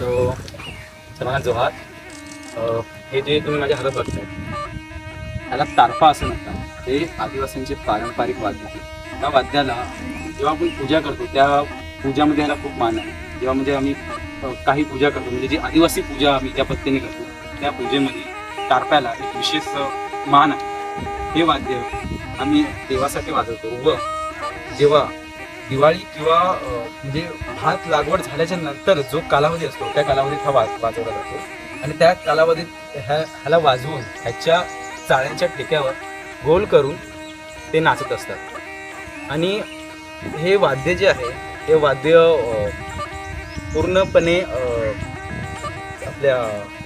So सर्वांना जोहार. हे जे तुम्ही माझ्या हातात बघताय त्याला तारपा असं म्हणतात. हे आदिवासींचे पारंपरिक वाद्य आहे. त्या वाद्याला जेव्हा आपण पूजा करतो त्या पूजामध्ये ह्याला खूप मान आहे. जेव्हा म्हणजे आम्ही काही पूजा करतो म्हणजे जी आदिवासी पूजा आम्ही ज्या पद्धतीने करतो त्या पूजेमध्ये तारप्याला एक विशेष मान आहे. हे वाद्य आम्ही देवासाठी वाजवतो. व जेव्हा दिवाळी किंवा म्हणजे भात लागवड झाल्याच्यानंतर जो कालावधी असतो त्या कालावधीत हा वाज वाजवला जातो. आणि त्या कालावधीत ह्या ह्याला वाजवून ह्याच्या चाळ्यांच्या ठेक्यावर गोल करून ते नाचत असतात. आणि हे वाद्य जे आहे हे वाद्य पूर्णपणे आपल्या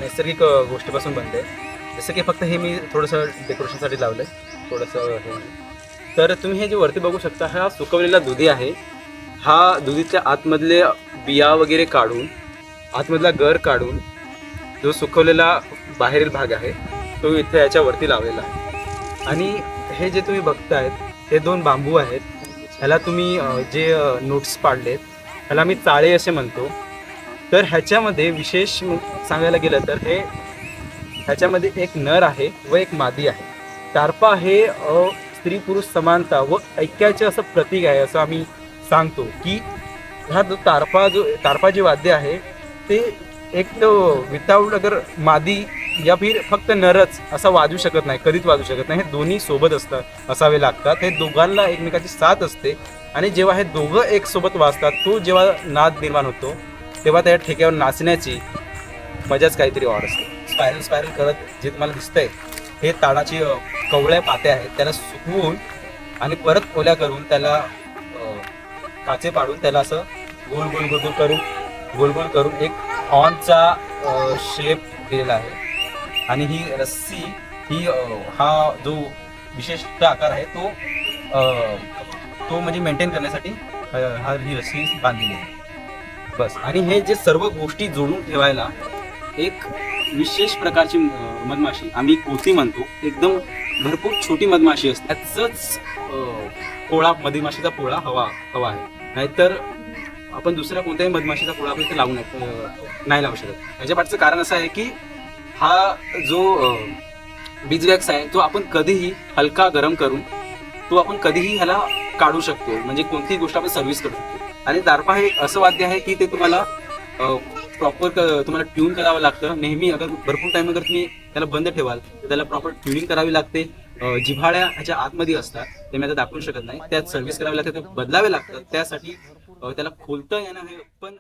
नैसर्गिक गोष्टीपासून बनते जसं की फक्त हे मी थोडंसं डेकोरेशनसाठी लावलं आहे थोडंसं हे. तर तुम्ही हे जे वरती बघू शकता हा सुकवलेला दुधी आहे. हा दुधीच्या आतमधले बिया वगैरे काढून आतमधला गर काढून जो सुकवलेला बाहेरील भाग आहे तो इथे याच्यावरती लावलेला आहे. आणि हे जे तुम्ही बघतायत हे दोन बांबू आहेत. ह्याला तुम्ही जे नोट्स पाडलेत ह्याला मी चाळे असे म्हणतो. तर ह्याच्यामध्ये विशेष सांगायला गेलं तर हे ह्याच्यामध्ये एक नर आहे व एक मादी आहे. तारपा हे स्त्री पुरुष समानता व ऐक्याचे असं प्रतीक आहे असं आम्ही सांगतो की हा जो तारपा जो तारपा जे वाद्य आहे ते एक तो विदाऊट अगर मादी या फिर फक्त नरच असा वाजू शकत नाही कधीच वाजू शकत नाही. हे दोन्ही सोबत असतात असावे लागतात. हे दोघांना एकमेकाची साथ असते आणि जेव्हा हे दोघं एक सोबत वाजतात तो जेव्हा नाद निर्माण होतो तेव्हा त्या ठेक्यावर नाचण्याची मजाच काहीतरी वाढ असते. स्पायरल स्पायरल करत जे तुम्हाला दिसतंय हे ताडाची कवळ्या पात्या आहेत त्याला सुकवून आणि परत ओल्या करून त्याला काचे पाडून त्याला असं गोल गोल गोल गोल करून गोल गोल करून एक हॉर्नचा शेप दिलेला आहे. आणि ही रस्सी ही हा जो विशिष्ट आकार आहे तो तो म्हणजे मेंटेन करण्यासाठी हा ही रस्सी बांधलेली आहे. बस. आणि हे जे सर्व गोष्टी जोडून ठेवायला एक विशेष प्रकारची मधमाशी आम्ही कोती म्हणतो एकदम म्हणजे भरपूर छोटी मधमाशी असते. त्याचंच पोळा मधमाशीचा पोळा हवा हवा आहे. नाहीतर आपण दुसऱ्या कोणत्याही मधमाशीचा पोळा आपण इथे लावू नाही नाही लावू शकत. याच्या पाठचं कारण असं आहे की हा जो बीजवॅक्स आहे तो आपण कधीही हलका गरम करून तो आपण कधीही ह्याला काढू शकतो. म्हणजे कोणतीही गोष्ट आपण सर्व्हिस करू शकतो. आणि दारपा हे असं वाद्य आहे की ते तुम्हाला प्रॉपर तुम्हाला ट्यून करावं लागतं. नेहमी अगर भरपूर टाइम अगर तुम्ही त्याला बंद ठेवाल तर त्याला प्रॉपर ट्युनिंग करावी लागते. जिव्हाळ्या ह्याच्या आतमध्ये असतात ते मी आता दाखवू शकत नाही. त्यात सर्व्हिस करावी लागते ते बदलावे लागतात. त्यासाठी त्याला खोलतं येणं हे पण